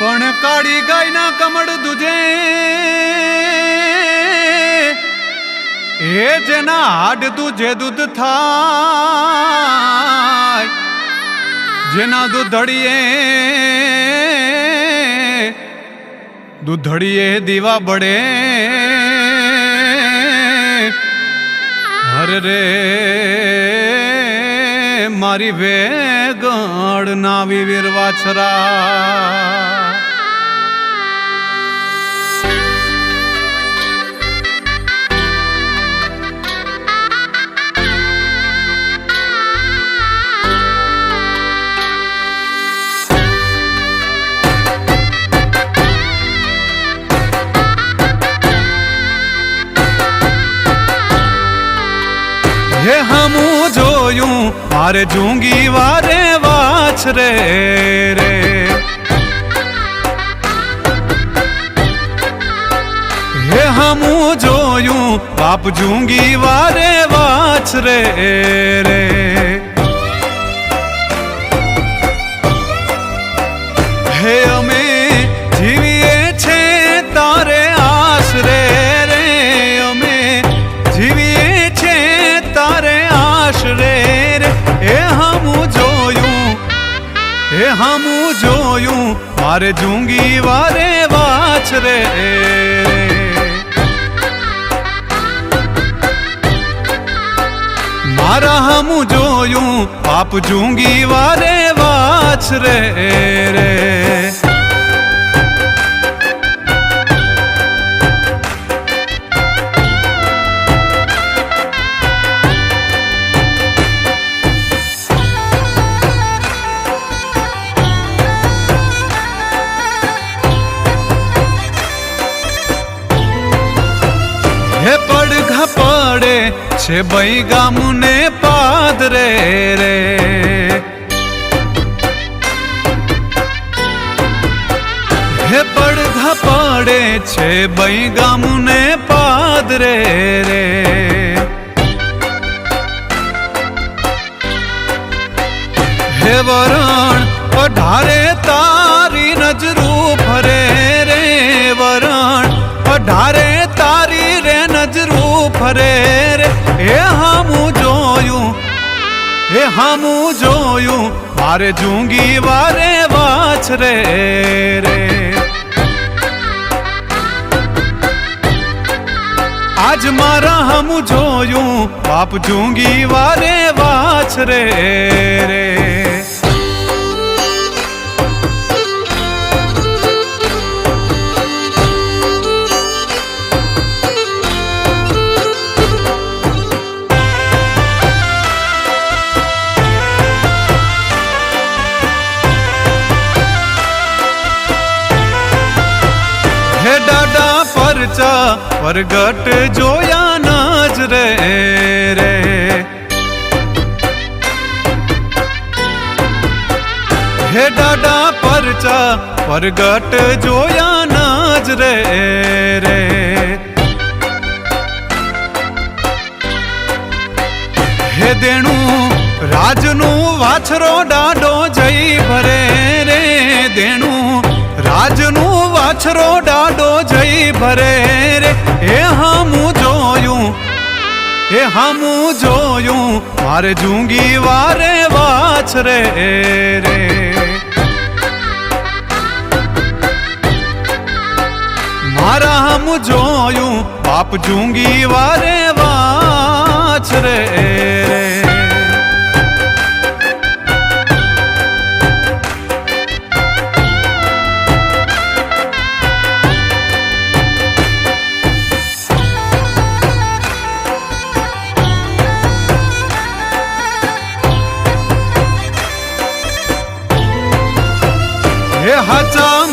કાળી ગાયના કમળ દુજે. એ જેના હાડ દુજે દૂધ થાય, જેના દૂધડીએ દૂધડીએ દીવા બળે. હર રે, મારી વેગડ નાવી વીર વાછરા હે હમું જોયું, મારે જૂંગી વારે વાછ રે હે હમું જોયું, બાપ જૂંગી વારે વાછ રે રે. હે અમે એ હમું જોયું, મારે જુંગી વારે વાછ રે. મારા હમું જોયું પાપ જુંગી વારે વાછ રે રે. છે બઈ ગામુને પાદરે રે હે પડઘા પાડે છે બઈ ગામુને પાદરે રે. હે વરણ, પઢારે તારી નજરું ફરે રે વરણ, પઢારે તારી રે નજરું ફરે એ હામું જોયું, મારે જુંગી વારે વાછ રે રે. આજ મારા હમું જોયું, બાપ જૂંગી વારે વાછ રે રે. પરચા પ્રગટ જોયા નજરે રે હે દાદા પરચા પ્રગટ જોયા નજરે રે. હે દેણું, રાજનું વાછરો ડાડો જઈ ભરે રે. દેણું, રાજનું વાછરો ડાડો જઈ હમું જોયું, મારે જુંગી વારે વાછ રે મારા હમ જોયું, બાપ જુંગી વારે વાછ રે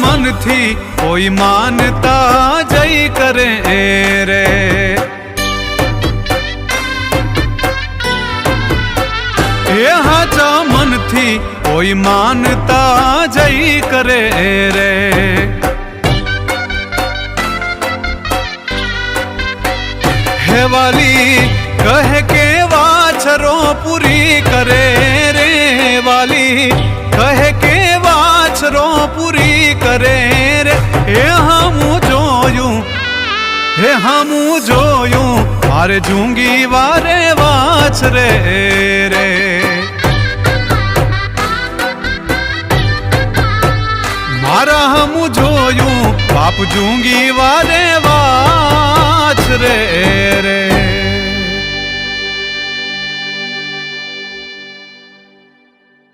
મનથી કોઈ માનતા જઈ કરે રે એ હાચા મનથી કોઈ માનતા જઈ કરે રે હેવાલી કહે કે હે હામું જોયું. મારે જુંગી વારે વાછ રે રે. મારા હમું જોયું. બાપ જુંગી વારે વાછ રે રે.